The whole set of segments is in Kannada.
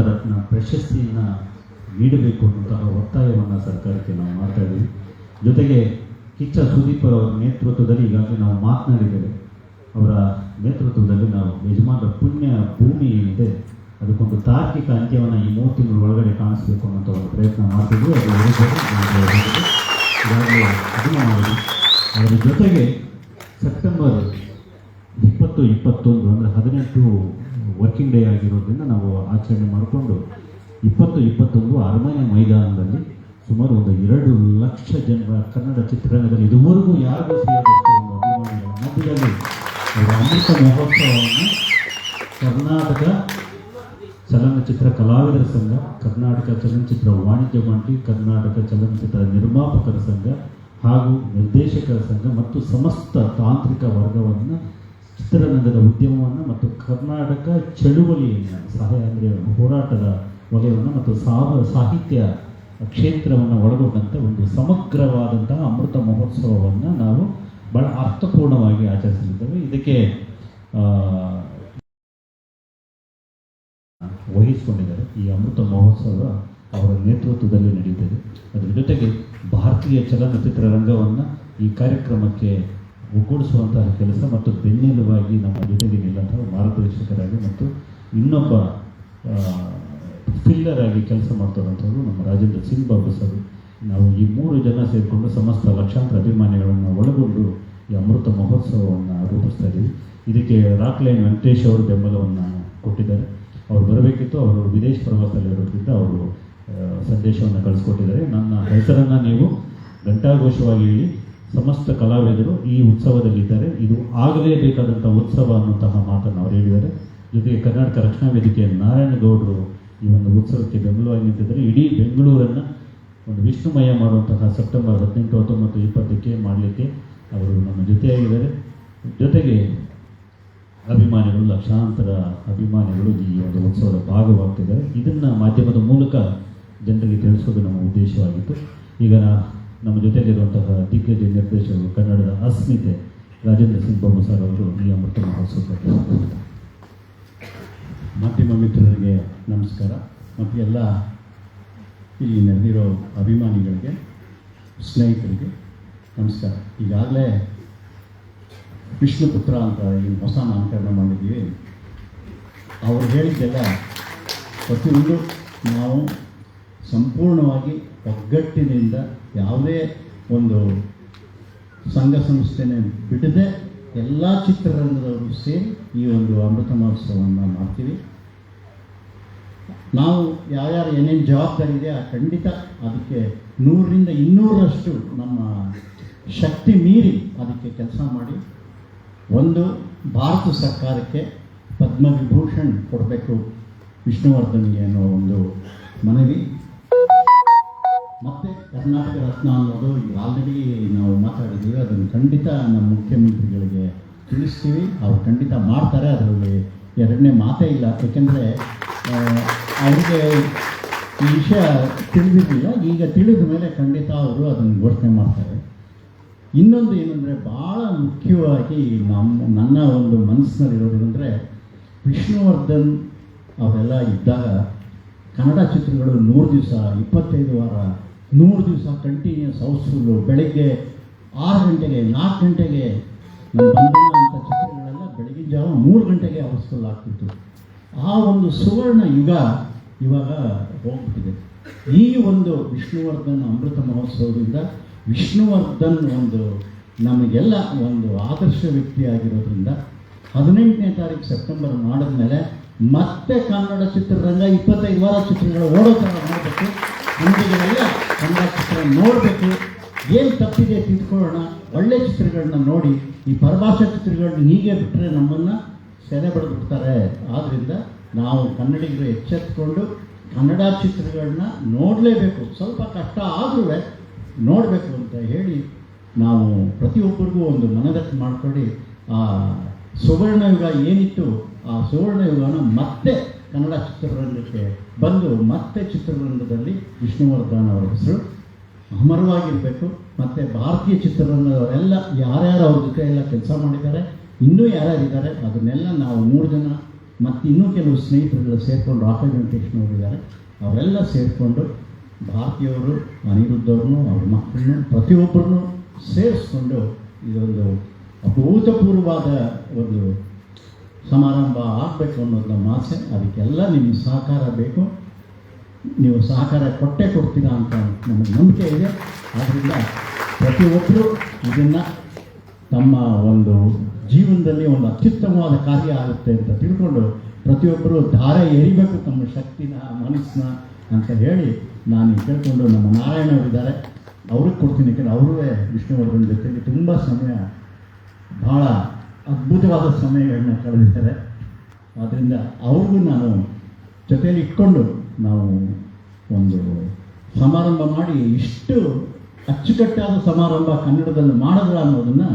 ರತ್ನ ಪ್ರಶಸ್ತಿಯನ್ನು ನೀಡಬೇಕು ಅನ್ನುವಂತಹ ಒತ್ತಾಯವನ್ನು ಸರ್ಕಾರಕ್ಕೆ ನಾವು ಮಾಡ್ತಾ ಇದ್ದೀವಿ. ಜೊತೆಗೆ ಕಿಚ್ಚ ಸುದೀಪ್ ಅವರ ನೇತೃತ್ವದಲ್ಲಿ ಈಗಾಗಲೇ ನಾವು ಮಾತನಾಡಿದ್ದೇವೆ. ಅವರ ನೇತೃತ್ವದಲ್ಲಿ ನಾವು ಯಜಮಾನರ ಪುಣ್ಯ ಭೂಮಿ ಏನಿದೆ, ಅದಕ್ಕೊಂದು ತಾರ್ಕಿಕ ಅಂತ್ಯವನ್ನು ಈ ಮೂರು ತಿಂಗಳ ಒಳಗಡೆ ಕಾಣಿಸ್ಬೇಕು ಅನ್ನೋಂಥ ಒಂದು ಪ್ರಯತ್ನ ಮಾಡ್ತಿದ್ವಿ. ಅದು ಮಾಡಿದ್ವಿ ಅದರ ಜೊತೆಗೆ ಸೆಪ್ಟೆಂಬರ್ ಇಪ್ಪತ್ತು, ಇಪ್ಪತ್ತೊಂದು ಅಂದರೆ ಹದಿನೆಂಟು ವರ್ಕಿಂಗ್ ಡೇ ಆಗಿರೋದ್ರಿಂದ ನಾವು ಆಚರಣೆ ಮಾಡಿಕೊಂಡು ಇಪ್ಪತ್ತು ಇಪ್ಪತ್ತೊಂದು ಅರಮನೆ ಮೈದಾನದಲ್ಲಿ ಸುಮಾರು ಒಂದು ಎರಡು ಲಕ್ಷ ಜನರ ಕನ್ನಡ ಚಿತ್ರರಂಗದಲ್ಲಿ ಇದುವರೆಗೂ ಯಾರಿಗೂ ಸೇರಿದಷ್ಟು ಒಂದು ಮಧ್ಯದಲ್ಲಿ ಅಮೃತ ಮಹೋತ್ಸವವನ್ನು ಕರ್ನಾಟಕ ಚಲನಚಿತ್ರ ಕಲಾವಿದರ ಸಂಘ, ಕರ್ನಾಟಕ ಚಲನಚಿತ್ರ ವಾಣಿಜ್ಯ ಮಂಡಳಿ, ಕರ್ನಾಟಕ ಚಲನಚಿತ್ರ ನಿರ್ಮಾಪಕರ ಸಂಘ ಹಾಗೂ ನಿರ್ದೇಶಕರ ಸಂಘ ಮತ್ತು ಸಮಸ್ತ ತಾಂತ್ರಿಕ ವರ್ಗವನ್ನು ಚಿತ್ರರಂಗದ ಉದ್ಯಮವನ್ನು ಮತ್ತು ಕರ್ನಾಟಕ ಚಳುವಳಿಯನ್ನು ಸಹಾಯ ಅಂದರೆ ಹೋರಾಟದ ವಲಯವನ್ನು ಮತ್ತು ಸಾವ ಸಾಹಿತ್ಯ ಕ್ಷೇತ್ರವನ್ನು ಒಳಗೊಂಡಂಥ ಒಂದು ಸಮಗ್ರವಾದಂತಹ ಅಮೃತ ಮಹೋತ್ಸವವನ್ನು ನಾವು ಬಹಳ ಅರ್ಥಪೂರ್ಣವಾಗಿ ಆಚರಿಸಲಿದ್ದೇವೆ ಇದಕ್ಕೆ ವಹಿಸಿಕೊಂಡಿದ್ದಾರೆ. ಈ ಅಮೃತ ಮಹೋತ್ಸವ ಅವರ ನೇತೃತ್ವದಲ್ಲಿ ನಡೆಯುತ್ತದೆ ಅದರ ಜೊತೆಗೆ ಭಾರತೀಯ ಚಲನಚಿತ್ರ ರಂಗವನ್ನು ಈ ಕಾರ್ಯಕ್ರಮಕ್ಕೆ ಒಗ್ಗೂಡಿಸುವಂತಹ ಕೆಲಸ ಮತ್ತು ಬೆನ್ನೆಲುಬಾಗಿ ನಮ್ಮ ಜೊತೆಗೆ ನಿಲ್ಲಂತಹ ಮಾರ್ಗದರ್ಶಕರಾಗಿ ಮತ್ತು ಇನ್ನೊಬ್ಬ ಫಿಲ್ಲರ್ ಆಗಿ ಕೆಲಸ ಮಾಡ್ತಾರಂಥವ್ರು ನಮ್ಮ ರಾಜೇಂದ್ರ ಸಿಂಗ್ ಬಾಬು ಸರ್. ನಾವು ಈ ಮೂರು ಜನ ಸೇರಿಕೊಂಡು ಸಮಸ್ತ ಲಕ್ಷಾಂತರ ಅಭಿಮಾನಿಗಳನ್ನು ಒಳಗೊಂಡು ಈ ಅಮೃತ ಮಹೋತ್ಸವವನ್ನು ರೂಪಿಸ್ತಾ ಇದ್ದೀವಿ ಇದಕ್ಕೆ ರಾಕ್ಲೈನ್ ವೆಂಕಟೇಶ್ ಅವರು ಬೆಂಬಲವನ್ನು ಕೊಟ್ಟಿದ್ದಾರೆ. ಅವ್ರು ಬರಬೇಕಿತ್ತು, ಅವರು ವಿದೇಶ ಪ್ರವಾಸದಲ್ಲಿರೋದ್ರಿಂದ ಅವರು ಸಂದೇಶವನ್ನು ಕಳಿಸ್ಕೊಟ್ಟಿದ್ದಾರೆ. ನನ್ನ ಹೆಸರನ್ನು ನೀವು ಘಂಟಾಘೋಷವಾಗಿ ಹೇಳಿ. ಸಮಸ್ತ ಕಲಾವಿದರು ಈ ಉತ್ಸವದಲ್ಲಿದ್ದಾರೆ. ಇದು ಆಗಲೇಬೇಕಾದಂಥ ಉತ್ಸವ ಅನ್ನುವಂತಹ ಮಾತನ್ನು ಅವರು ಹೇಳಿದ್ದಾರೆ. ಜೊತೆಗೆ ಕರ್ನಾಟಕ ರಕ್ಷಣಾ ವೇದಿಕೆಯ ನಾರಾಯಣಗೌಡರು ಈ ಒಂದು ಉತ್ಸವಕ್ಕೆ ಬೆಂಬಲವಾಗಿ ನಿಂತಿದ್ದಾರೆ. ಇಡೀ ಬೆಂಗಳೂರನ್ನು ಒಂದು ವಿಷ್ಣುಮಯ ಮಾಡುವಂತಹ ಸೆಪ್ಟೆಂಬರ್ ಹದಿನೆಂಟು, ಹತ್ತೊಂಬತ್ತು, ಇಪ್ಪತ್ತಕ್ಕೆ ಮಾಡಲಿಕ್ಕೆ ಅವರು ನಮ್ಮ ಜೊತೆಯಾಗಿದ್ದಾರೆ. ಜೊತೆಗೆ ಅಭಿಮಾನಿಗಳು, ಲಕ್ಷಾಂತರ ಅಭಿಮಾನಿಗಳು ಈ ಒಂದು ಉತ್ಸವದ ಭಾಗವಾಗ್ತಿದ್ದಾರೆ. ಇದನ್ನು ಮಾಧ್ಯಮದ ಮೂಲಕ ಜನರಿಗೆ ತಿಳಿಸೋದು ನಮ್ಮ ಉದ್ದೇಶವಾಗಿತ್ತು. ಈಗ ನಾ- ನಮ್ಮ ಜೊತೆಗಿರುವಂತಹ ದಿಗ್ಗಜ ನಿರ್ದೇಶಕರು ಕನ್ನಡದ ಅಸ್ಮಿತೆ ರಾಜೇಂದ್ರ ಸಿಂಗ್ ಬಾಬು ಸರ್ ಅವರು ಈ ಅಮೃತ ಮಹೋತ್ಸವಕ್ಕೆ ಮಾಧ್ಯಮ ಮಿತ್ರರಿಗೆ ನಮಸ್ಕಾರ. ಮತ್ತು ಎಲ್ಲ ಇಲ್ಲಿ ನೆರೆದಿರೋ ಅಭಿಮಾನಿಗಳಿಗೆ, ಸ್ನೇಹಿತರಿಗೆ ನಮಸ್ಕಾರ. ಈಗಾಗಲೇ ವಿಷ್ಣುಪುತ್ರ ಅಂತ ಏನು ಹೊಸ ನಾಮಕರಣ ಮಾಡಿದ್ದೀವಿ. ಅವರು ಹೇಳಿದ್ದೆಲ್ಲ ಪ್ರತಿಯೊಂದು ನಾವು ಸಂಪೂರ್ಣವಾಗಿ ಒಗ್ಗಟ್ಟಿನಿಂದ ಯಾವುದೇ ಒಂದು ಸಂಘ ಸಂಸ್ಥೆನೇ ಬಿಡದೆ ಎಲ್ಲ ಚಿತ್ರರಂಗದವರು ಸೇರಿ ಈ ಒಂದು ಅಮೃತ ಮಹೋತ್ಸವವನ್ನು ಮಾಡ್ತೀವಿ. ನಾವು ಯಾರ್ಯಾರು ಏನೇನು ಜವಾಬ್ದಾರಿ ಇದೆ, ಆ ಖಂಡಿತ ಅದಕ್ಕೆ ನೂರರಿಂದ ಇನ್ನೂರಷ್ಟು ನಮ್ಮ ಶಕ್ತಿ ಮೀರಿ ಅದಕ್ಕೆ ಕೆಲಸ ಮಾಡಿ. ಒಂದು, ಭಾರತ ಸರ್ಕಾರಕ್ಕೆ ಪದ್ಮವಿಭೂಷಣ್ ಕೊಡಬೇಕು ವಿಷ್ಣುವರ್ಧನ್ಗೆ ಅನ್ನೋ ಒಂದು ಮನವಿ. ಮತ್ತೆ ಕರ್ನಾಟಕ ರತ್ನ ಅನ್ನೋದು ಈಗ ಆಲ್ರೆಡಿ ನಾವು ಮಾತಾಡಿದ್ದೀವಿ ಅದನ್ನು ಖಂಡಿತ ನಮ್ಮ ಮುಖ್ಯಮಂತ್ರಿಗಳಿಗೆ ತಿಳಿಸ್ತೀವಿ. ಅವ್ರು ಖಂಡಿತ ಮಾಡ್ತಾರೆ ಅದರಲ್ಲಿ ಎರಡನೇ ಮಾತೇ ಇಲ್ಲ. ಯಾಕೆಂದರೆ ಅವರಿಗೆ ಈ ವಿಷಯ ತಿಳಿದಿರಲಿಲ್ಲ. ಈಗ ತಿಳಿದ ಮೇಲೆ ಖಂಡಿತ ಅವರು ಅದನ್ನು ಘೋಷಣೆ ಮಾಡ್ತಾರೆ. ಇನ್ನೊಂದು ಏನಂದರೆ ಭಾಳ ಮುಖ್ಯವಾಗಿ ನಮ್ಮ ನನ್ನ ಒಂದು ಮನಸ್ಸಿನಲ್ಲಿರೋದೇನೆಂದರೆ ವಿಷ್ಣುವರ್ಧನ್ ಅವೆಲ್ಲ ಇದ್ದಾಗ ಕನ್ನಡ ಚಿತ್ರಗಳು ನೂರು ದಿವಸ, ಇಪ್ಪತ್ತೈದು ವಾರ ನೂರು ದಿವಸ ಕಂಟಿನ್ಯೂಸ್ ಹೌಸ್ಫುಲ್ಲು. ಬೆಳಗ್ಗೆ ಆರು ಗಂಟೆಗೆ, ನಾಲ್ಕು ಗಂಟೆಗೆ ನಮ್ಮ ಅಂತ ಚಿತ್ರಗಳೆಲ್ಲ ಬೆಳಗಿನ ಜಾವ ಮೂರು ಗಂಟೆಗೆ ಹೌಸ್ಫುಲ್ ಆಗ್ತಿತ್ತು. ಆ ಒಂದು ಸುವರ್ಣ ಯುಗ ಇವಾಗ ಹೋಗ್ಬಿಟ್ಟಿದೆ. ಈ ಒಂದು ವಿಷ್ಣುವರ್ಧನ್ ಅಮೃತ ಮಹೋತ್ಸವದಿಂದ ವಿಷ್ಣುವರ್ಧನ್ ಒಂದು ನಮಗೆಲ್ಲ ಒಂದು ಆದರ್ಶ ವ್ಯಕ್ತಿ ಆಗಿರೋದ್ರಿಂದ ಹದಿನೆಂಟನೇ ತಾರೀಕು ಸೆಪ್ಟೆಂಬರ್ ಮಾಡಿದ್ಮೇಲೆ ಮತ್ತೆ ಕನ್ನಡ ಚಿತ್ರರಂಗ ಇಪ್ಪತ್ತೈದು ವಾರ ಚಿತ್ರಗಳು ಓಡೋ ಥರ ಮಾಡಬೇಕು. ನಮಗೆಲ್ಲ ಕನ್ನಡ ಚಿತ್ರ ನೋಡಬೇಕು. ಏನು ತಪ್ಪಿದೆ ತಿಳ್ಕೊಳ್ಳೋಣ. ಒಳ್ಳೆ ಚಿತ್ರಗಳನ್ನ ನೋಡಿ. ಈ ಪರಭಾಷಾ ಚಿತ್ರಗಳನ್ನ ಹೀಗೆ ಬಿಟ್ಟರೆ ನಮ್ಮನ್ನು ಸೆರೆ ಬಿಡ್ತಾರೆ. ಆದ್ದರಿಂದ ನಾವು ಕನ್ನಡಿಗರು ಎಚ್ಚೆತ್ಕೊಂಡು ಕನ್ನಡ ಚಿತ್ರಗಳನ್ನ ನೋಡಲೇಬೇಕು. ಸ್ವಲ್ಪ ಕಷ್ಟ ಆದರೂ ನೋಡಬೇಕು ಅಂತ ಹೇಳಿ ನಾವು ಪ್ರತಿಯೊಬ್ಬರಿಗೂ ಒಂದು ಮನದಟ್ಟು ಮಾಡಿಕೊಡಿ ಆ ಸುವರ್ಣಯುಗ ಏನಿತ್ತು? ಆ ಸುವರ್ಣಯುಗನ ಮತ್ತೆ ಕನ್ನಡ ಚಿತ್ರರಂಗಕ್ಕೆ ಬಂದು ಮತ್ತೆ ಚಿತ್ರರಂಗದಲ್ಲಿ ವಿಷ್ಣುವರ್ಧನ್ ಅವರ ಹೆಸರು. ಅಮರವಾಗಿರಬೇಕು. ಮತ್ತು ಭಾರತೀಯ ಚಿತ್ರರಂಗದವರೆಲ್ಲ ಯಾರ್ಯಾರು ಅವ್ರ ಜೊತೆ ಎಲ್ಲ ಕೆಲಸ ಮಾಡಿದ್ದಾರೆ, ಇನ್ನೂ ಯಾರ್ಯಾರಿದ್ದಾರೆ, ಅದನ್ನೆಲ್ಲ ನಾವು ಮೂರು ಜನ ಮತ್ತು ಇನ್ನೂ ಕೆಲವು ಸ್ನೇಹಿತರುಗಳು ಸೇರಿಕೊಂಡು ರಾಕೆಟ್ ವೆಂಕಟೇಶ್ ಇದ್ದಾರೆ ಅವರೆಲ್ಲ ಸೇರಿಕೊಂಡು ಭಾರತೀಯವರು, ಅನಿರುದ್ಧವ್ರನ್ನು, ಅವ್ರ ಮಕ್ಕಳನ್ನು, ಪ್ರತಿಯೊಬ್ಬರನ್ನು ಸೇರಿಸ್ಕೊಂಡು ಇದೊಂದು ಅಭೂತಪೂರ್ವವಾದ ಒಂದು ಸಮಾರಂಭ ಆಗಬೇಕು ಅನ್ನೋದು ನಮ್ಮ ಆಸೆ ಅದಕ್ಕೆಲ್ಲ ನಿಮ್ಮ ಸಹಕಾರ ಬೇಕು. ನೀವು ಸಹಕಾರ ಕೊಟ್ಟೆ ಕೊಡ್ತೀರಾ ಅಂತ ನಮಗೆ ನಂಬಿಕೆ ಇದೆ. ಆದ್ದರಿಂದ ಪ್ರತಿಯೊಬ್ಬರು ಇದನ್ನು ತಮ್ಮ ಒಂದು ಜೀವನದಲ್ಲಿ ಒಂದು ಅತ್ಯುತ್ತಮವಾದ ಕಾರ್ಯ ಆಗುತ್ತೆ ಅಂತ ತಿಳ್ಕೊಂಡು ಪ್ರತಿಯೊಬ್ಬರು ಧಾರೆ ಎರಿಬೇಕು ತಮ್ಮ ಶಕ್ತಿನ, ಮನಸ್ಸನ್ನ ಅಂತ ಹೇಳಿ ನಾನು ಕೇಳ್ಕೊಂಡು ನಮ್ಮ ನಾರಾಯಣ ಅವರಿದ್ದಾರೆ. ಅವ್ರಿಗೆ ಕೊಡ್ತೀನಿ. ಯಾಕಂದ್ರೆ ಅವರೂ ವಿಷ್ಣುವರ್ಧನ್ ಜೊತೆಗೆ ತುಂಬ ಸಮಯ ಭಾಳ ಅದ್ಭುತವಾದ ಸಮಯಗಳನ್ನ ಕಳೆದಿದ್ದಾರೆ. ಆದ್ದರಿಂದ ಅವ್ರಿಗೂ ನಾನು ಜೊತೆಯಲ್ಲಿ ಇಟ್ಕೊಂಡು ನಾವು ಒಂದು ಸಮಾರಂಭ ಮಾಡಿ ಇಷ್ಟು ಅಚ್ಚುಕಟ್ಟಾದ ಸಮಾರಂಭ ಕನ್ನಡದಲ್ಲಿ ಮಾಡಿದ್ರ ಅನ್ನೋದನ್ನು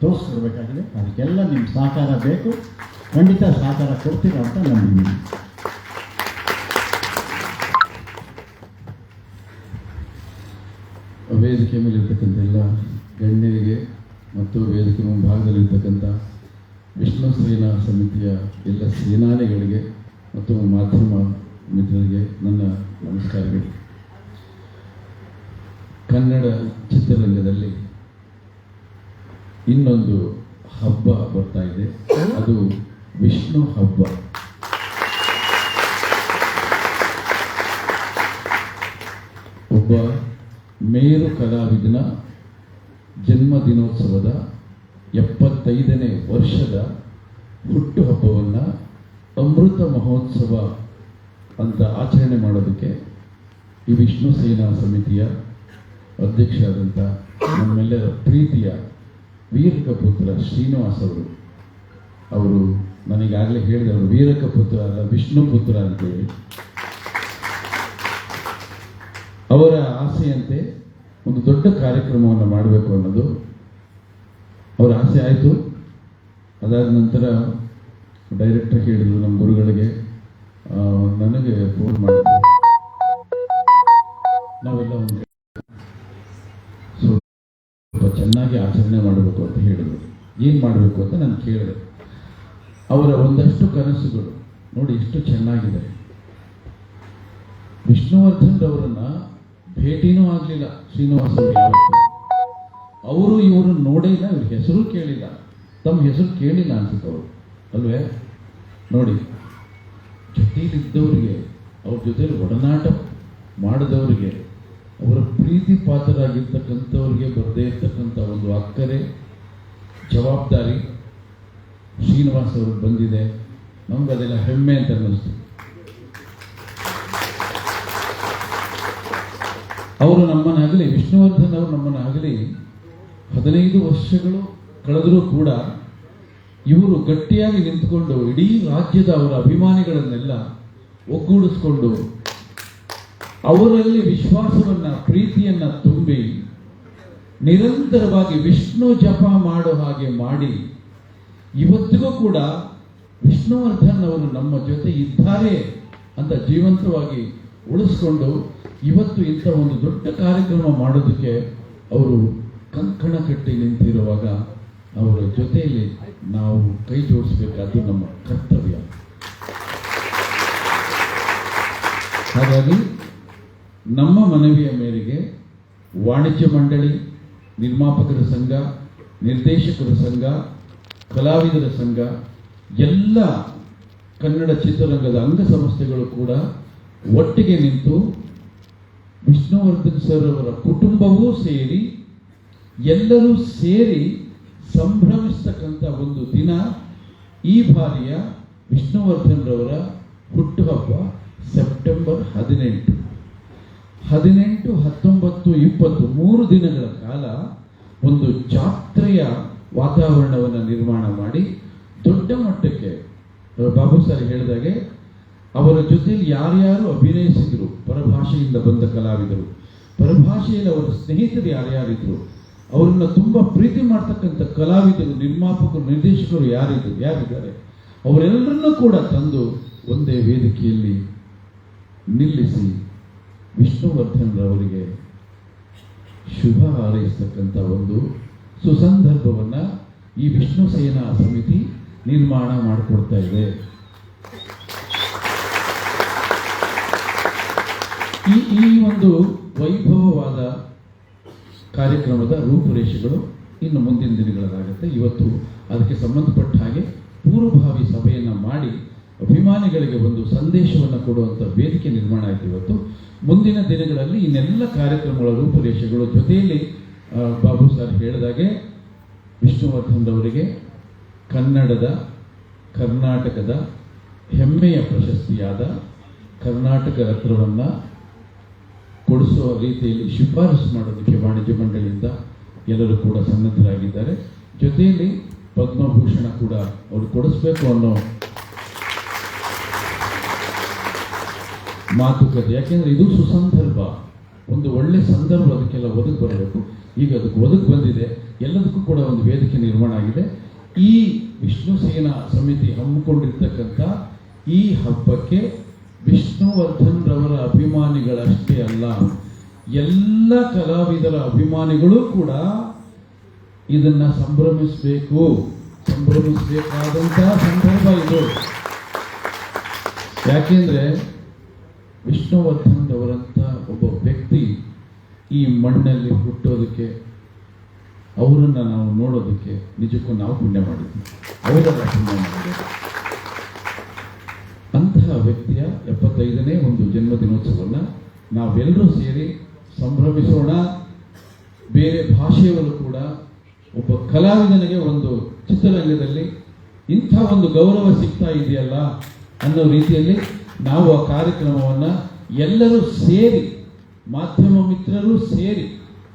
ತೋರಿಸ್ಕೊಡ್ಬೇಕಾಗಿದೆ. ಅದಕ್ಕೆಲ್ಲ ನಿಮ್ಮ ಸಹಕಾರ ಬೇಕು. ಖಂಡಿತ ಸಹಕಾರ ಕೊಡ್ತೀರ ಅಂತ ನಂಬಿದ್ದೀನಿ ವೇದಿಕೆ ಮೇಲಿರ್ತಕ್ಕಂಥ ಎಲ್ಲ ಗಣ್ಯರಿಗೆ ಮತ್ತು ವೇದಿಕೆ ಮುಂಭಾಗದಲ್ಲಿರ್ತಕ್ಕಂಥ ವಿಷ್ಣು ಸೇನಾ ಸಮಿತಿಯ ಎಲ್ಲ ಸೇನಾನಿಗಳಿಗೆ ಮತ್ತು ಮಾಧ್ಯಮ ಮಿತ್ರರಿಗೆ ನನ್ನ ನಮಸ್ಕಾರಗಳು. ಕನ್ನಡ ಚಿತ್ರರಂಗದಲ್ಲಿ ಇನ್ನೊಂದು ಹಬ್ಬ ಬರ್ತಾ ಇದೆ. ಅದು ವಿಷ್ಣು ಹಬ್ಬ. ಒಬ್ಬ ಮೇರು ಕಲಾವಿದನ ಜನ್ಮ ದಿನೋತ್ಸವದ ಎಪ್ಪತ್ತೈದನೇ ವರ್ಷದ ಹುಟ್ಟುಹಬ್ಬವನ್ನು ಅಮೃತ ಮಹೋತ್ಸವ ಅಂತ ಆಚರಣೆ ಮಾಡೋದಕ್ಕೆ ಈ ವಿಷ್ಣು ಸೇನಾ ಸಮಿತಿಯ ಅಧ್ಯಕ್ಷರಾದಂಥ ನಮ್ಮೆಲ್ಲರ ಪ್ರೀತಿಯ ವೀರಕ ಪುತ್ರ ಶ್ರೀನಿವಾಸ್ ಅವರು. ಅವರು ನನಗಾಗಲೇ ಹೇಳಿದವರು ವೀರಕ ಪುತ್ರ ಅಲ್ಲ, ವಿಷ್ಣು ಪುತ್ರ ಅಂತೇಳಿ. ಅವರ ಆಸೆಯಂತೆ ಒಂದು ದೊಡ್ಡ ಕಾರ್ಯಕ್ರಮವನ್ನು ಮಾಡಬೇಕು ಅನ್ನೋದು ಅವರ ಆಸೆ ಆಯಿತು. ಅದಾದ ನಂತರ ಡೈರೆಕ್ಟರ್ ಹೇಳಿದರು ನಮ್ಮ ಗುರುಗಳಿಗೆ ನನಗೆ ಫೋನ್ ಮಾಡಿದ್ರು. ನಾವೆಲ್ಲ ಒಂದು ಸ್ವಲ್ಪ ಚೆನ್ನಾಗಿ ಆಚರಣೆ ಮಾಡಬೇಕು ಅಂತ ಹೇಳಿದರು. ಏನು ಮಾಡಬೇಕು ಅಂತ ನಾನು ಕೇಳಿದೆ. ಅವರ ಒಂದಷ್ಟು ಕನಸುಗಳು ನೋಡಿ ಎಷ್ಟು ಚೆನ್ನಾಗಿದೆ. ವಿಷ್ಣುವರ್ಧನ್ ಅವರನ್ನ ಭೇಟಿನೂ ಆಗಲಿಲ್ಲ ಶ್ರೀನಿವಾಸ ಅವರು ಇವರು ನೋಡೇ ಇಲ್ಲ, ಇವ್ರ ಹೆಸರು ಕೇಳಿಲ್ಲ. ತಮ್ಮ ಹೆಸರು ಕೇಳಿಲ್ಲ ಅನ್ಸುತ್ತೆ ಅವರು ಅಲ್ವೇ? ನೋಡಿ ಜೊತೆಯಲ್ಲಿದ್ದವರಿಗೆ ಅವ್ರ ಜೊತೆಯಲ್ಲಿ ಒಡನಾಟ ಮಾಡಿದವರಿಗೆ, ಅವರ ಪ್ರೀತಿ ಪಾತ್ರರಾಗಿರ್ತಕ್ಕಂಥವ್ರಿಗೆ ಬರದೇ ಇರ್ತಕ್ಕಂಥ ಒಂದು ಅಕ್ಕರೆ, ಜವಾಬ್ದಾರಿ ಶ್ರೀನಿವಾಸ್ ಅವ್ರಿಗೆ ಬಂದಿದೆ. ನಮ್ಗೆ ಅದೆಲ್ಲ ಹೆಮ್ಮೆ ಅಂತ ಅನ್ನಿಸ್ತು. ಅವರು ನಮ್ಮನ್ನಾಗಲಿ, ವಿಷ್ಣುವರ್ಧನ್ ಅವರು ನಮ್ಮನ್ನಾಗಲಿ ಹದಿನೈದು ವರ್ಷಗಳು ಕಳೆದರೂ ಕೂಡ ಇವರು ಗಟ್ಟಿಯಾಗಿ ನಿಂತುಕೊಂಡು ಇಡೀ ರಾಜ್ಯದ ಅವರ ಅಭಿಮಾನಿಗಳನ್ನೆಲ್ಲ ಒಗ್ಗೂಡಿಸ್ಕೊಂಡು ಅವರಲ್ಲಿ ವಿಶ್ವಾಸವನ್ನು, ಪ್ರೀತಿಯನ್ನು ತುಂಬಿ ನಿರಂತರವಾಗಿ ವಿಷ್ಣು ಜಪ ಮಾಡೋ ಹಾಗೆ ಮಾಡಿ ಇವತ್ತಿಗೂ ಕೂಡ ವಿಷ್ಣುವರ್ಧನ್ ಅವರು ನಮ್ಮ ಜೊತೆ ಇದ್ದಾರೆ ಅಂತ ಜೀವಂತವಾಗಿ ಉಳಿಸ್ಕೊಂಡು ಇವತ್ತು ಇಂಥ ಒಂದು ದೊಡ್ಡ ಕಾರ್ಯಕ್ರಮ ಮಾಡೋದಕ್ಕೆ ಅವರು ಕಂಕಣ ಕಟ್ಟಿ ನಿಂತಿರುವಾಗ ಅವರ ಜೊತೆಯಲ್ಲಿ ನಾವು ಕೈ ಜೋಡಿಸಬೇಕಾದ್ದು ನಮ್ಮ ಕರ್ತವ್ಯ. ಹಾಗಾಗಿ ನಮ್ಮ ಮನವಿಯ ಮೇರೆಗೆ ವಾಣಿಜ್ಯ ಮಂಡಳಿ, ನಿರ್ಮಾಪಕರ ಸಂಘ, ನಿರ್ದೇಶಕರ ಸಂಘ, ಕಲಾವಿದರ ಸಂಘ, ಎಲ್ಲ ಕನ್ನಡ ಚಿತ್ರರಂಗದ ಅಂಗಸಂಸ್ಥೆಗಳು ಕೂಡ ಒಟ್ಟಿಗೆ ನಿಂತು ವಿಷ್ಣುವರ್ಧನ್ ಸರ್ ಅವರ ಕುಟುಂಬವೂ ಸೇರಿ ಎಲ್ಲರೂ ಸೇರಿ ಸಂಭ್ರಮಿಸ್ತಕ್ಕಂಥ ಒಂದು ದಿನ ಈ ಬಾರಿಯ ವಿಷ್ಣುವರ್ಧನ್ ರವರ ಹುಟ್ಟುಹಬ್ಬ ಸೆಪ್ಟೆಂಬರ್ ಹದಿನೆಂಟು. ಹದಿನೆಂಟು, ಹತ್ತೊಂಬತ್ತು, ಇಪ್ಪತ್ತು, ಮೂರು ದಿನಗಳ ಕಾಲ ಒಂದು ಜಾತ್ರೆಯ ವಾತಾವರಣವನ್ನು ನಿರ್ಮಾಣ ಮಾಡಿ ದೊಡ್ಡ ಮಟ್ಟಕ್ಕೆ, ಬಾಬು ಸರ್ ಹೇಳಿದಾಗೆ ಅವರ ಜೊತೆಯಲ್ಲಿ ಯಾರ್ಯಾರು ಅಭಿನಯಿಸಿದರು, ಪರಭಾಷೆಯಿಂದ ಬಂದ ಕಲಾವಿದರು, ಪರಭಾಷೆಯಲ್ಲಿ ಅವರ ಸ್ನೇಹಿತರು ಯಾರ್ಯಾರಿದ್ರು, ಅವರನ್ನ ತುಂಬಾ ಪ್ರೀತಿ ಮಾಡ್ತಕ್ಕಂಥ ಕಲಾವಿದರು, ನಿರ್ಮಾಪಕರು, ನಿರ್ದೇಶಕರು ಯಾರಿದ್ರು, ಯಾರಿದ್ದಾರೆ, ಅವರೆಲ್ಲರನ್ನೂ ಕೂಡ ತಂದು ಒಂದೇ ವೇದಿಕೆಯಲ್ಲಿ ನಿಲ್ಲಿಸಿ ವಿಷ್ಣುವರ್ಧನ್ರವರಿಗೆ ಶುಭ ಹಾರೈಸತಕ್ಕಂಥ ಒಂದು ಸುಸಂದರ್ಭವನ್ನ ಈ ವಿಷ್ಣು ಸೇನಾ ಸಮಿತಿ ನಿರ್ಮಾಣ ಮಾಡಿಕೊಡ್ತಾ ಇದೆ. ಈ ಈ ಒಂದು ವೈಭವವಾದ ಕಾರ್ಯಕ್ರಮದ ರೂಪುರೇಷೆಗಳು ಇನ್ನು ಮುಂದಿನ ದಿನಗಳದಾಗುತ್ತೆ ಇವತ್ತು ಅದಕ್ಕೆ ಸಂಬಂಧಪಟ್ಟ ಹಾಗೆ ಪೂರ್ವಭಾವಿ ಸಭೆಯನ್ನು ಮಾಡಿ ಅಭಿಮಾನಿಗಳಿಗೆ ಒಂದು ಸಂದೇಶವನ್ನು ಕೊಡುವಂಥ ವೇದಿಕೆ ನಿರ್ಮಾಣ ಆಯಿತು ಇವತ್ತು. ಮುಂದಿನ ದಿನಗಳಲ್ಲಿ ಇನ್ನೆಲ್ಲ ಕಾರ್ಯಕ್ರಮಗಳ ರೂಪುರೇಷೆಗಳು ಜೊತೆಯಲ್ಲಿ ಬಾಬು ಸರ್ ಹೇಳಿದಾಗೆ ವಿಷ್ಣುವರ್ಧನ್ ಅವರಿಗೆ ಕನ್ನಡದ, ಕರ್ನಾಟಕದ ಹೆಮ್ಮೆಯ ಪ್ರಶಸ್ತಿಯಾದ ಕರ್ನಾಟಕ ರತ್ನವನ್ನು ಕೊಡಿಸುವ ರೀತಿಯಲ್ಲಿ ಶಿಫಾರಸು ಮಾಡೋದಕ್ಕೆ ವಾಣಿಜ್ಯ ಮಂಡಳಿಯಿಂದ ಎಲ್ಲರೂ ಕೂಡ ಸನ್ನದ್ಧರಾಗಿದ್ದಾರೆ. ಜೊತೆಯಲ್ಲಿ ಪದ್ಮಭೂಷಣ ಕೂಡ ಅವರು ಕೊಡಿಸ್ಬೇಕು ಅನ್ನೋ ಮಾತುಕತೆ. ಯಾಕೆಂದ್ರೆ ಇದು ಸುಸಂದರ್ಭ. ಒಂದು ಒಳ್ಳೆ ಸಂದರ್ಭ ಅದಕ್ಕೆಲ್ಲ ಒದಗಿ ಬರಬೇಕು. ಈಗ ಅದಕ್ಕೆ ಒದಗಿ ಬಂದಿದೆ. ಎಲ್ಲದಕ್ಕೂ ಕೂಡ ಒಂದು ವೇದಿಕೆ ನಿರ್ಮಾಣ ಆಗಿದೆ. ಈ ವಿಷ್ಣು ಸೇನಾ ಸಮಿತಿ ಹಮ್ಮಿಕೊಂಡಿರ್ತಕ್ಕಂಥ ಈ ಹಬ್ಬಕ್ಕೆ ವಿಷ್ಣುವರ್ಧನ್ ರವರ ಅಭಿಮಾನಿಗಳಷ್ಟೇ ಅಲ್ಲ, ಎಲ್ಲ ಕಲಾವಿದರ ಅಭಿಮಾನಿಗಳು ಕೂಡ ಇದನ್ನ ಸಂಭ್ರಮಿಸಬೇಕು. ಸಂಭ್ರಮಿಸಬೇಕಾದಂತಹ ಸಂದರ್ಭ ಇದು. ಯಾಕೆಂದ್ರೆ ವಿಷ್ಣುವರ್ಧನ್ ಅವರಂತ ಒಬ್ಬ ವ್ಯಕ್ತಿ ಈ ಮಣ್ಣಲ್ಲಿ ಹುಟ್ಟೋದಕ್ಕೆ, ಅವರನ್ನು ನಾವು ನೋಡೋದಕ್ಕೆ ನಿಜಕ್ಕೂ ನಾವು ಪುಣ್ಯ ಮಾಡಿದ್ವಿ. ಅವರೆಲ್ಲ ಪುಣ್ಯ ಮಾಡಿದ್ದಾರೆ ಅಂತಹ ವ್ಯಕ್ತಿಯ ಎಪ್ಪತ್ತೈದನೇ ಒಂದು ಜನ್ಮದಿನೋತ್ಸವವನ್ನು ನಾವೆಲ್ಲರೂ ಸೇರಿ ಸಂಭ್ರಮಿಸೋಣ. ಬೇರೆ ಭಾಷೆಯವರು ಕೂಡ ಒಬ್ಬ ಕಲಾವಿದನಿಗೆ ಒಂದು ಚಿತ್ರರಂಗದಲ್ಲಿ ಇಂಥ ಒಂದು ಗೌರವ ಸಿಗ್ತಾ ಇದೆಯಲ್ಲ ಅನ್ನೋ ರೀತಿಯಲ್ಲಿ ನಾವು ಆ ಕಾರ್ಯಕ್ರಮವನ್ನು ಎಲ್ಲರೂ ಸೇರಿ, ಮಾಧ್ಯಮ ಮಿತ್ರರು ಸೇರಿ,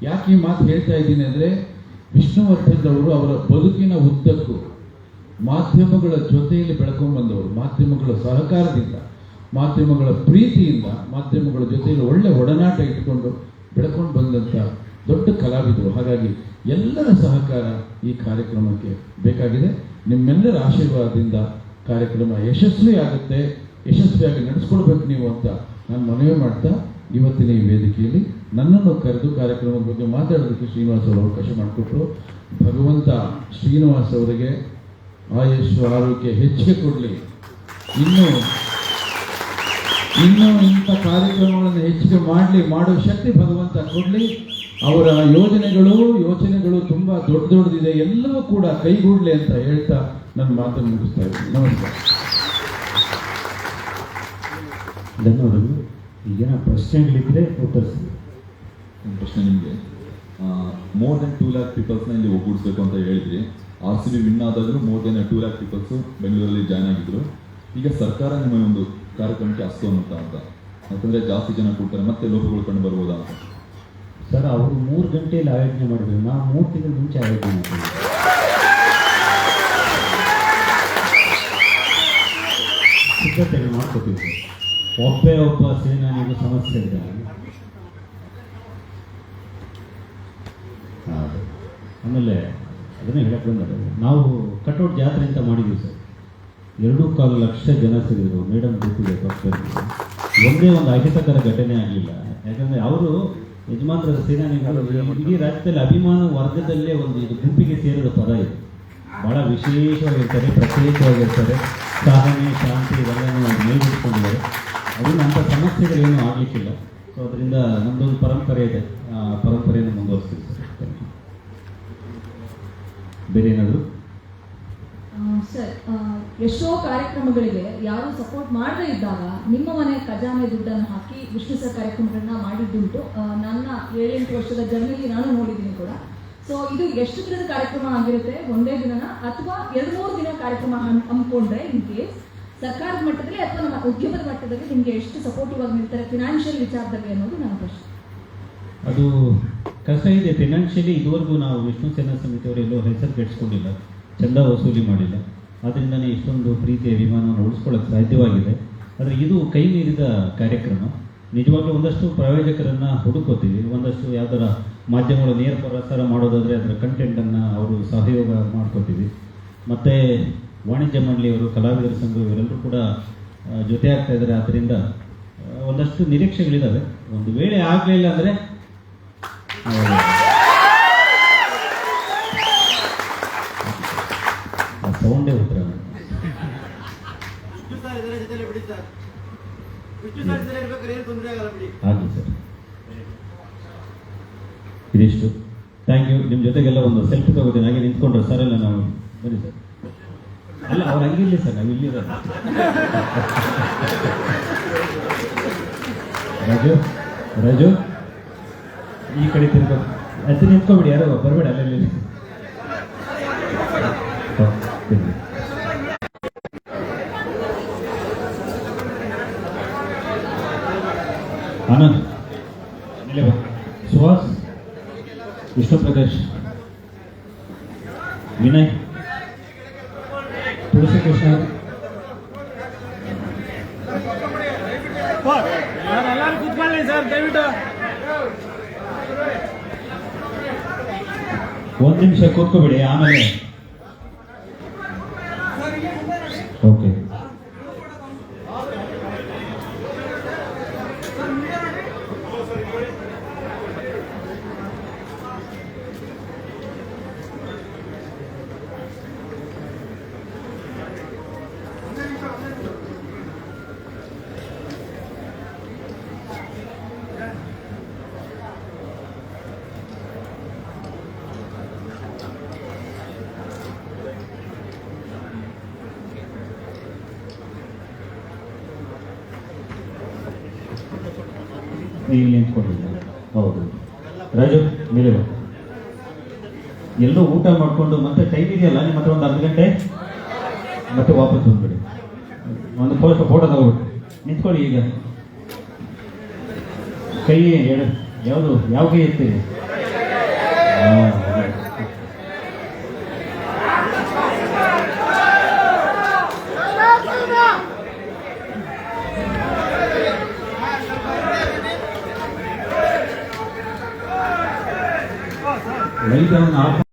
ಯಾಕೆ ಈ ಮಾತು ಹೇಳ್ತಾ ಇದ್ದೀನಿ ಅಂದರೆ ವಿಷ್ಣುವರ್ಧನ್ ಅವರು ಅವರ ಬದುಕಿನ ಉದ್ದಕ್ಕೂ ಮಾಧ್ಯಮಗಳ ಜೊತೆಯಲ್ಲಿ ಬೆಳ್ಕೊಂಡ್ಬಂದವರು ಮಾಧ್ಯಮಗಳ ಸಹಕಾರದಿಂದ, ಮಾಧ್ಯಮಗಳ ಪ್ರೀತಿಯಿಂದ, ಮಾಧ್ಯಮಗಳ ಜೊತೆಯಲ್ಲಿ ಒಳ್ಳೆ ಒಡನಾಟ ಇಟ್ಟುಕೊಂಡು ಬೆಳ್ಕೊಂಡು ಬಂದಂಥ ದೊಡ್ಡ ಕಲಾವಿದರು. ಹಾಗಾಗಿ ಎಲ್ಲರ ಸಹಕಾರ ಈ ಕಾರ್ಯಕ್ರಮಕ್ಕೆ ಬೇಕಾಗಿದೆ. ನಿಮ್ಮೆಲ್ಲರ ಆಶೀರ್ವಾದದಿಂದ ಕಾರ್ಯಕ್ರಮ ಯಶಸ್ವಿ ಆಗುತ್ತೆ. ಯಶಸ್ವಿಯಾಗಿ ನಡೆಸ್ಕೊಡ್ಬೇಕು ನೀವು ಅಂತ ನಾನು ಮನವಿ ಮಾಡ್ತಾ ಇವತ್ತಿನ ಈ ವೇದಿಕೆಯಲ್ಲಿ ನನ್ನನ್ನು ಕರೆದು ಕಾರ್ಯಕ್ರಮದ ಬಗ್ಗೆ ಮಾತಾಡೋದಕ್ಕೆ ಶ್ರೀನಿವಾಸ ಅವರು ಅವಕಾಶ ಮಾಡಿಕೊಟ್ರು. ಭಗವಂತ ಶ್ರೀನಿವಾಸ್ ಅವರಿಗೆ ಆಯುಷ್ ಆರೋಗ್ಯ ಹೆಚ್ಚಿಗೆ ಕೊಡಲಿ. ಇನ್ನು ಇನ್ನು ಇಂಥ ಕಾರ್ಯಕ್ರಮಗಳನ್ನು ಹೆಚ್ಚಿಗೆ ಮಾಡಲಿ ಮಾಡೋ ಶಕ್ತಿ ಭಗವಂತ ಕೊಡಲಿ. ಅವರ ಯೋಜನೆಗಳು ಯೋಚನೆಗಳು ತುಂಬ ದೊಡ್ಡ ದೊಡ್ಡದಿದೆ. ಎಲ್ಲವೂ ಕೂಡ ಕೈಗೂಡಲಿ ಅಂತ ಹೇಳ್ತಾ ನನ್ನ ಮಾತನ್ನು ಮುಗಿಸ್ತಾ ಇದ್ದೀನಿ. ನಮಸ್ಕಾರ. ಧನ್ಯವಾದಗಳು. ಈಗ ಪ್ರಶ್ನೆಗಳಿದ್ರೆ ಉತ್ತರಿಸಿ. ಒಂದು ಪ್ರಶ್ನೆ ನಿಮಗೆ. ಮೋರ್ ದೆನ್ ಟೂ ಲ್ಯಾಕ್ ಇಲ್ಲಿ ಒಗ್ಗೂಡಿಸ್ಬೇಕು ಅಂತ ಹೇಳಿದ್ರಿ. R C B win ಆದಾಗಲೂ more than two lakh peoples ಬೆಂಗಳೂರಲ್ಲಿ ಜಾಯ್ನ್ ಆಗಿದ್ರು. ಈಗ ಸರ್ಕಾರ ನಿಮ್ಮ ಒಂದು ಕಾರ್ಯಕ್ರಮಕ್ಕೆ ಅಸ್ತು ಅನ್ನುತ್ತಾ ಅಂತ. ಯಾಕಂದ್ರೆ ಜಾಸ್ತಿ ಜನ ಕೊಡ್ತಾರೆ, ಮತ್ತೆ ಲೋಪಗಳು ಕಂಡು ಬರ್ಬೋದಾ ಅಂತ. ಸರ್ ಅವರು ಮೂರು ಗಂಟೆಯಲ್ಲಿ ಆಯೋಜನೆ ಮಾಡಿದ್ರು. ನಾವು ಮೂರು ತಿಂಗಳ ಮುಂಚೆ ಆಯೋಜನೆ ಮಾಡ್ತೀವಿ ಸಿದ್ಧತೆಗಳು ಮಾಡ್ಕೋತೀವಿ. ಒಬ್ಬೇ ಒಬ್ಬ ಸೇನಾನಿಗೂ ಸಮಸ್ಯೆ ಇದೆ ಹೌದು. ಆಮೇಲೆ ಅದನ್ನೇ ಹೇಳಕ್ಕೆ ಬಂದರೆ ನಾವು ಕಟೌಟ್ ಜಾತ್ರೆ ಅಂತ ಮಾಡಿದ್ವಿ ಸರ್. ಎರಡೂ ಕಾಲು ಲಕ್ಷ ಜನ ಸೇರಿದ್ರು. ಮೇಡಮ್ ಗೊತ್ತಿದೆ ಪಕ್ಷದಲ್ಲಿ. ಒಂದೇ ಒಂದು ಅಹಿತಕರ ಘಟನೆ ಆಗಲಿಲ್ಲ. ಯಾಕಂದರೆ ಅವರು ಯಜಮಾನರ ಸೇನಾನಿಗಳು ಇಡೀ ರಾಜ್ಯದಲ್ಲಿ ಅಭಿಮಾನ ವರ್ಗದಲ್ಲೇ ಒಂದು ಇದು ಗುಂಪಿಗೆ ಸೇರಿದ ಪದ ಇದು. ಭಾಳ ವಿಶೇಷವಾಗಿರ್ತಾರೆ ಪ್ರತ್ಯೇಕವಾಗಿರ್ತಾರೆ. ಸಹನೆ ಶಾಂತಿ ಇವೆಲ್ಲನೂ ಮೇಲ್ಬಿಟ್ಕೊಂಡಿದ್ದಾರೆ ಅದನ್ನು ಅಂಥ ಸಮಸ್ಯೆಗಳೇನು ಆಗಲಿಕ್ಕಿಲ್ಲ. ಸೊ ಅದರಿಂದ ನಮ್ಮದೊಂದು ಪರಂಪರೆ ಇದೆ. ಆ ಪರಂಪರೆಯನ್ನು ಮುಂದುವರಿಸ್ತೀವಿ ಸರ್. ಬೇರೆ ಏನಾದರೂ ಸರ್ ಎಷ್ಟೋ ಕಾರ್ಯಕ್ರಮಗಳಿಗೆ ಯಾರು ಸಪೋರ್ಟ್ ಮಾಡದೇ ಇದ್ದಾಗ ನಿಮ್ಮ ಮನೆ ಖಜಾನೆ ದುಡ್ಡನ್ನು ಹಾಕಿ ವಿಷ್ಣು ಸರ್ ಕಾರ್ಯಕ್ರಮಗಳನ್ನ ಮಾಡಿದ್ದುಂಟು. ನನ್ನ ಏಳೆಂಟು ವರ್ಷದ ಜರ್ನಿಲಿ ನಾನು ನೋಡಿದ್ದೀನಿ ಕೂಡ. ಸೊ ಇದು ಎಷ್ಟು ದಿನದ ಕಾರ್ಯಕ್ರಮ ಆಗಿರುತ್ತೆ? ಒಂದೇ ದಿನನ? ಅಥವಾ ಎರಡು ಮೂರು ದಿನ ಕಾರ್ಯಕ್ರಮ ಹಮ್- ಹಮ್ಮಿಕೊಂಡ್ರೆ ಇನ್ ಕೇಸ್ ಸರ್ಕಾರದ ಮಟ್ಟದಲ್ಲಿ ಅಥವಾ ನಮ್ಮ ಉದ್ಯಮದ ಮಟ್ಟದಲ್ಲಿ ನಿಮಗೆ ಎಷ್ಟು ಸಪೋರ್ಟಿವ್ ಆಗಿ ನಿಲ್ತಾರೆ? ಫಿನಾನ್ಷಿಯಲ್ ವಿಚಾರದಲ್ಲಿ ಅನ್ನೋದು ನನ್ನ ಪ್ರಶ್ನೆ. ಅದು ಕಷ್ಟ ಇದೆ ಫಿನಾನ್ಷಿಯಲಿ ಇದುವರೆಗೂ ನಾವು ವಿಷ್ಣು ಸೇನಾ ಸಮಿತಿಯವರು ಎಲ್ಲೋ ಹೆಸರು ಕೆಡಿಸ್ಕೊಂಡಿಲ್ಲ, ಚಂದ ವಸೂಲಿ ಮಾಡಿಲ್ಲ. ಅದರಿಂದನೇ ಇಷ್ಟೊಂದು ಪ್ರೀತಿಯ ವಿಮಾನವನ್ನು ಉಳಿಸ್ಕೊಳ್ಳೋಕೆ ಸಾಧ್ಯವಾಗಿದೆ. ಆದರೆ ಇದು ಕೈ ಮೀರಿದ ಕಾರ್ಯಕ್ರಮ. ನಿಜವಾಗ್ಲೂ ಒಂದಷ್ಟು ಪ್ರಾಯೋಜಕರನ್ನು ಹುಡುಕೋತೀವಿ. ಒಂದಷ್ಟು ಯಾವ್ದಾರ ಮಾಧ್ಯಮಗಳು ನೇರ ಪ್ರಸಾರ ಮಾಡೋದಾದರೆ ಅದರ ಕಂಟೆಂಟನ್ನು ಅವರು ಸಹಯೋಗ ಮಾಡ್ಕೋತೀವಿ. ಮತ್ತು ವಾಣಿಜ್ಯ ಮಂಡಳಿಯವರು, ಕಲಾವಿದರ ಸಂಘ ಇವರೆಲ್ಲರೂ ಕೂಡ ಜೊತೆ ಆಗ್ತಾ ಇದ್ದಾರೆ. ಆದ್ದರಿಂದ ಒಂದಷ್ಟು ನಿರೀಕ್ಷೆಗಳಿದ್ದಾವೆ ಒಂದು ವೇಳೆ ಆಗಲಿಲ್ಲ ಅಂದರೆ ಸೌಂಡೇ ಉತ್ತರ. ವಿಷ್ಣು ಸರ್. ಇದಿಷ್ಟು. ಥ್ಯಾಂಕ್ ಯು ನಿಮ್ಮ ಜೊತೆಗೆಲ್ಲ ಒಂದು ಸೆಲ್ಫಿ ತಗೋತೀನಿ. ಹಾಗೆ ನಿಂತ್ಕೊಂಡ್ರೆ ಸರ್ ಎಲ್ಲ ನಾವು ಬನ್ನಿ ಸರ್. ಅಲ್ಲ, ಅವ್ರು ಹಂಗಿರ್ಲಿ ಸರ್. ನಾವು ಇಲ್ಲಿರೋದು. ರಾಜು ರಾಜು. ಈ ಕಡೆ ತಿರ್ಗೋ. ಹತ್ತಿ ನಿಂತ್ಕೊಬಿಡಿ, ಯಾರೋ ಬರಬೇಡ, ಅಲ್ಲೆಲ್ಲಿ. ಆನಂದ್ ಸುಹಾಸ್ ವಿಷ್ಣು ಪ್ರಕಾಶ್ ವಿನಯ್ ತುಳಸಿ ಕೃಷ್ಣ ಸರ್, ದಯವಿಟ್ಟು. ಒಂದು ನಿಮಿಷ ಕೂತ್ಕೋಬಿಡಿ ಆಮೇಲೆ ಈಗ ನಿಂತ್ಕೊಂಡಿದ್ದೆ. ಹೌದು. ರಾಜು ಮೇಲೆ ಎಲ್ಲರೂ ಊಟ ಮಾಡಿಕೊಂಡು ಮತ್ತೆ ಟೈಮ್ ಇದೆಯಲ್ಲ? ನಿಮ್ಮ ಹತ್ರ ಒಂದು ಅರ್ಧ ಗಂಟೆ? ಮತ್ತೆ ವಾಪಸ್ ಬಂದ್ಬಿಡಿ. ಒಂದು ಫೋಟೋ ಫೋಟೋ ತಗೋಬಿಟ್ಟು ನಿಂತ್ಕೊಳ್ಳಿ ಈಗ. ಕೈ ಯಾವುದು? ಯಾವ ಕೈ ಎತ್ತೀರಿ ಹಾ, ಅದೇ. Light on off